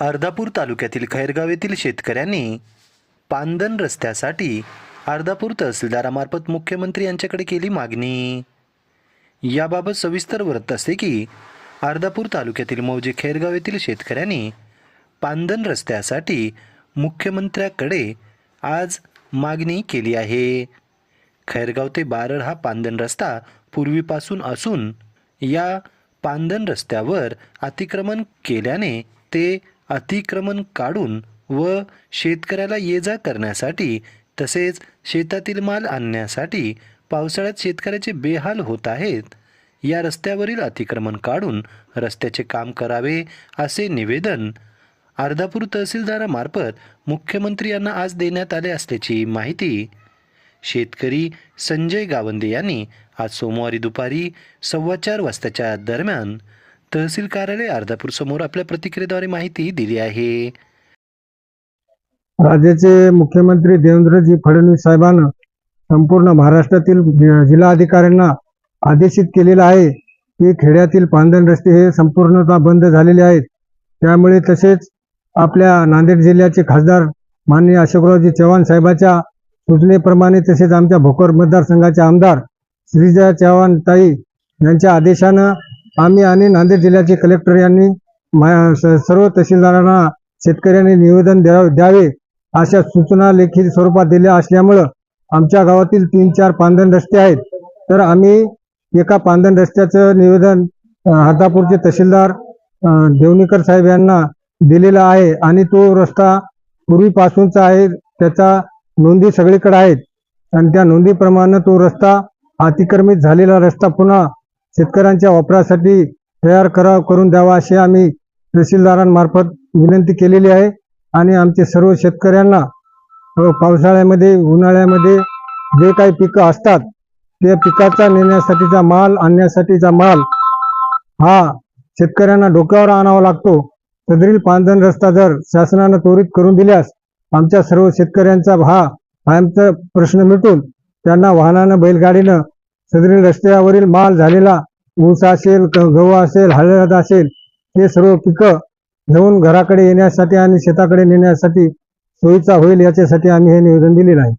अर्धापूर तालुक्यातील खैरगाव येथील शेतकऱ्यांनी पांदन रस्त्यासाठी अर्धापूर तहसीलदारामार्फत मुख्यमंत्री यांच्याकडे केली मागणी. याबाबत सविस्तर वृत्त असे की अर्धापूर तालुक्यातील मौजे खैरगाव येथील शेतकऱ्यांनी पांदन रस्त्यासाठी मुख्यमंत्र्याकडे आज मागणी केली आहे. खैरगाव ते बारड हा पांदन रस्ता पूर्वीपासून असून या पांदन रस्त्यावर अतिक्रमण केल्याने ते अतिक्रमण काढून व शेतकऱ्याला ये जा करण्यासाठी तसेच शेतातील माल आणण्यासाठी पावसाळ्यात शेतकऱ्याचे बेहाल होत आहेत. या रस्त्यावरील अतिक्रमण काढून रस्त्याचे काम करावे असे निवेदन अर्धापूर तहसीलदारामार्फत मुख्यमंत्री यांना आज देण्यात आले असल्याची माहिती शेतकरी संजय गावंदे यांनी आज सोमवारी दुपारी सव्वा चार वाजताच्या दरम्यान तहसील कार्यालय अर्धापूर समोर आपल्या प्रतिक्रियेद्वारे माहिती दिली आहे. राज्याचे मुख्यमंत्री देवेंद्रजी फडणवीस साहेबांना संपूर्ण महाराष्ट्रातील जिल्हा अधिकाऱ्यांना आदेशित केलेलं आहे की खेड्यातील पांदन रस्ते हे संपूर्णतः बंद झालेले आहेत. त्यामुळे तसेच आपल्या नांदेड जिल्ह्याचे खासदार माननीय अशोकरावजी चव्हाण साहेबाच्या सूचनेप्रमाणे तसेच आमच्या भोकर मतदारसंघाचे आमदार श्रीजा चव्हाण ताई यांच्या आदेशानं आम्ही आणि नांदेड जिल्ह्याचे कलेक्टर यांनी मा- स- सर्व तहसीलदारांना शेतकऱ्यांनी निवेदन द्यावे अशा सूचना लेखी स्वरूपात दिल्या असल्यामुळं आमच्या गावातील तीन चार पांदन रस्ते आहेत. तर आम्ही एका पांदन रस्त्याचं निवेदन हातापूरचे तहसीलदार देवणीकर साहेब यांना दिलेला आहे आणि तो रस्ता पूर्वीपासूनचा आहे त्याचा नोंदी सगळीकडे आहेत. आणि त्या नोंदीप्रमाणे तो रस्ता अतिक्रमित झालेला रस्ता पुन्हा शेतकऱ्यांच्या वापरासाठी तयार करा करून द्यावा अशी आम्ही तहसीलदारांमार्फत विनंती केलेली आहे. आणि आमचे सर्व शेतकऱ्यांना पावसाळ्यामध्ये उन्हाळ्यामध्ये जे काही पिकं असतात त्या पिकाचा नेण्यासाठीचा माल आणण्यासाठीचा माल हा शेतकऱ्यांना डोक्यावर आणावा लागतो. सदरील पांधन रस्ता जर शासनानं त्वरित करून दिल्यास आमच्या सर्व शेतकऱ्यांचा हा कायमचा प्रश्न मिटून त्यांना वाहनानं बैलगाडीनं सदरील रस्त्यावरील माल झालेला ऊस असेल गहू असेल हळद असेल हे सर्व पिकं घेऊन घराकडे येण्यासाठी आणि शेताकडे नेण्यासाठी सोयीचा होईल याच्यासाठी आम्ही हे निवेदन दिलेलं आहे.